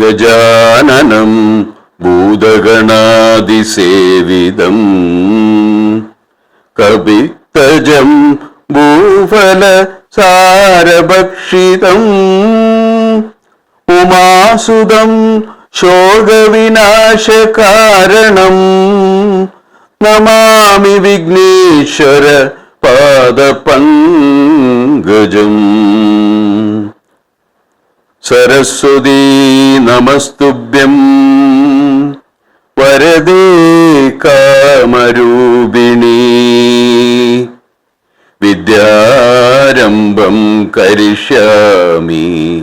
ഗജാനനം ഭൂതഗണാതിസേവിതം. കവിത്തജം ഭൂഫല സാരഭക്ഷിതം ഉമാസുതം ശോകവിനാശകാരണം. നമാമി വിഘ്നേശ്വര പാദപങ്കജം സരസ്വതീ നമസ്തുഭ്യം. വരദേ കാമരൂപിണി. വിദ്യാരംഭം കരിഷ്യാമി.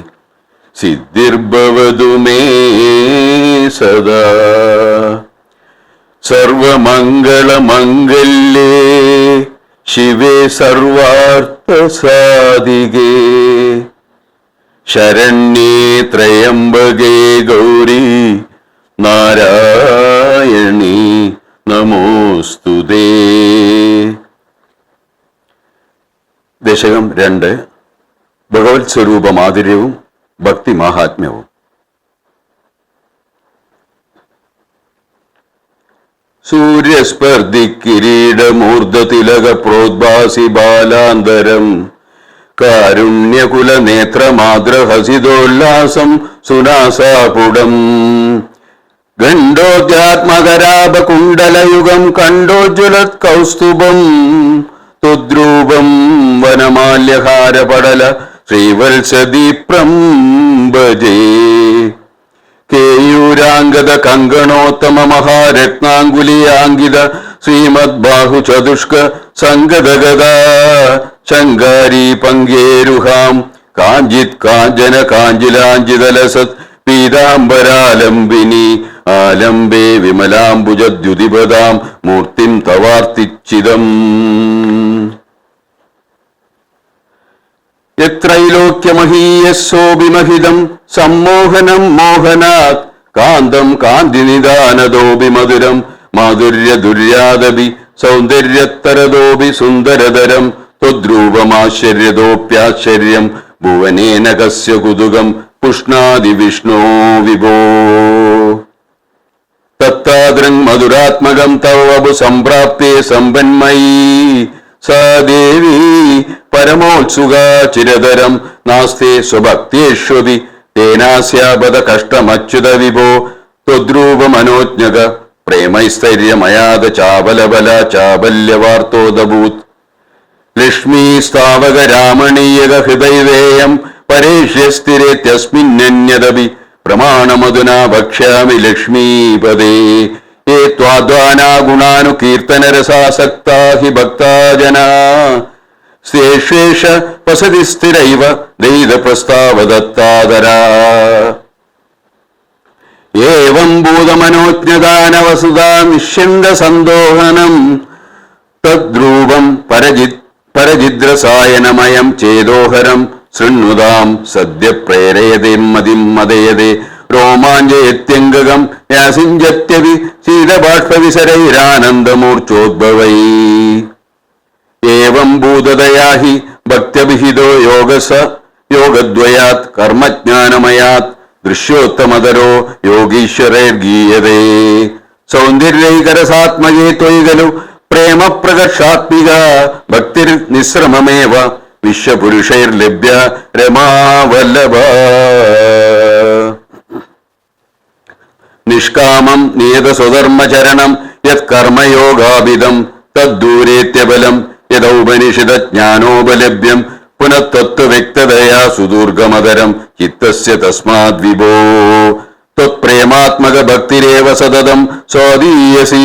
സിദ്ധിർഭവതു മേ സദാ. സർവമംഗളമംഗല്യേ ശിവേ സർവാർത്ഥസാധികേ. ശരണ്യേ ത്രയംബകേ ഗൗരി നാരായണി നമോസ്തുതേ ദശകം രണ്ട്. ഭഗവത് സ്വരൂപ മാധുര്യവും ഭക്തി മാഹാത്മ്യവും. സൂര്യസ്പർദ്ധി കിരീടമൂർദ്ധതിലക പ്രോദ്ഭാസി ബാലാന്തരം. കാരുണ്യകുല നേത്രമാതൃഹസിതോല്ലാസം സുനാസാപുടം. ഗണ്ഡോദ്യാത്മകരാപകുണ്ടലയുഗം കണ്ടോജ്വലത് കൗസ്തുഭം തുദ്രൂപം വനമാല്യഹാരപടല ശ്രീവത്സദീപ്രം ഭജേ. കേയൂരാംഗത കങ്കണോത്തമ മഹാരത്നാങ്കുലിയാങ്കിത ശ്രീമദ് ബാഹു ചതുഷ്ക സംഗതഗത ശങ്കാരി പങ്കേരുഹാം. കാഞ്ചിത് കാഞ്ചന കാഞ്ചിലാഞ്ചിതലസത് പീതാംബരാലംബിനി. ആലംബേ വിമലാംബുജദ്യുതിപദാം. മൂർത്തിം തവാർത്തിച്ചിതം. എത്രൈലോക്യമഹീയസ്സോഭിമഹിതം സമ്മോഹനം മോഹനാത്. കാന്തം കാന്തിനിദാനതോപി മധുരം മാധുര്യ ദുര്യാദപി സൗന്ദര്യത്തരതോപി സുന്ദരതരം ത്വദ്രൂപമാശ്ചര്യതോപ്യാശ്ചര്യം ഭുവനേന കസ്യ കുതുകം പുഷ്ണാതി വിഷ്ണോ വിഭോ തത്താദ്രം മധുരാത്മകം തവ വപു സംപ്രാപ്തേ സമ്പന്മയീ സാ പരമോത്സുക ചിരതരം നാസ്തേ സ്വഭക്തിയേഷ്വപി തേനാസ്യാപത കഷ്ടമച്യുത വിഭോ ത്വദ്രൂപമനോജ്ഞക പ്രേമൈസ്ഥൈര്യമയാത ചാബലബല ചാബല്യവാർത്തോദഭൂത് ലക്ഷ്മീ സ്ഥാവക രാമണീയക ഹൃദയവേയം പരേഷ്യസ്ഥിരേത്യസ്മിന്നന്യതപി പ്രമാണമധുനാ ഭക്ഷ്യാമി ലക്ഷ്മീപദേ ഏ ത്വാദ്വാനാ ഗുണാനു കീർത്തനരസാസക്താ ഹി ഭക്താജനാ. ശേഷേഷ വസതി സ്ഥിരൈവ ദൈത പ്രസ്താവദത്താദരാ ഏവം ഭൂതമനോജ്ഞദാനവസുതാ നിഷ്യന്ത സന്തോഹനം തദ്രൂപം പരജിത് പരജിദ്രസായനമയം ചേതോഹരം ശൃണ്വതാം സദ്യ പ്രേരയതേ മതിം മതയതേ. രോമാഞ്ചയത്യംഗകം യാസിഞ്ചത്യവി ശീതബാഷ്പവിസരൈരാനന്ദമൂർച്ചോദ്ഭവൈ ഏവം ഭൂതതയാ ഹി യോഗസ യോഗദ്വയാത് കർമ്മജ്ഞാനമയാത് ദൃശ്യോത്തമതരോ യോഗീശ്വരൈർഗീയതേ. സൗന്ദര്യൈകരസാത്മകേ ത്വയി ഖലു പ്രേമപ്രകർഷാത്മിക ഭക്തിർ വിശ്വപുരുഷൈർ ലഭ്യ രമാവല്ലഭ നിഷ്കാമം നിയതസ്വധർമ്മചരണം യത് കർമ്മയോഗാവിധം തദ്ദൂരേത്യബലം യദൗപനിഷിത ജ്ഞാനോപലഭ്യം പുനഃതത്വവ്യക്തതയാ സുദൂർഗമതരം ചിത്തസ്യ തസ്മാത് വിഭോ. ത്വത്പ്രേമാത്മക ഭക്തിരേവ സതതം സ്വാദീയസി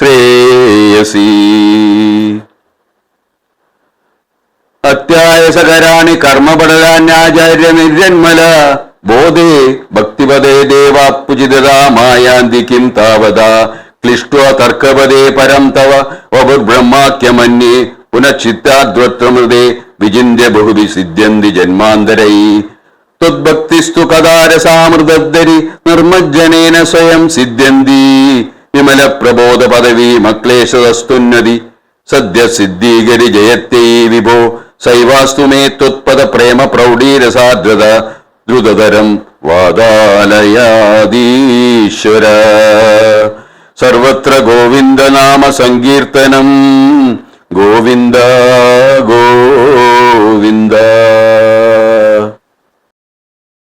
ശ്രേയസി. അത്യായസകരാണി കർമ്മപടലാന്യാചാര്യ നിർജന്മല ബോധേ ഭക്തിപദേ ദേവാത്പുജിതമായാന്തി കിം താവതാ. ക്ലിഷ്ട തർക്കപദേ പരം തവ. വപുർബ്രഹ്മാക്യമന്യേ പുനഃചിത്താദ്വത്രമൃതേ വിചിന്യ ബഹുവി സിദ്ധ്യന്തി ജന്മാന്തരൈ. ത്വദ്ഭക്തിസ്തു കഥാരസാമൃതദ്ധരി. നിർമ്മജ്ജനേന സ്വയം സിദ്ധ്യന്തി. വിമല പ്രബോധ പദവി മക്ലേശതസ്തുന്നതി സദ്യ സിദ്ധീകരി ജയത്തെ വിഭോ സൈവാസ്തുമേ ത്വത്പദ പ്രേമ പ്രൗഢീരസാദ്രത ദ്രുതതരം വാദാലയാദീശ്വര. സർവത്ര ഗോവിന്ദനാമ സങ്കീർത്തനം ഗോവിന്ദ ഗോവിന്ദ.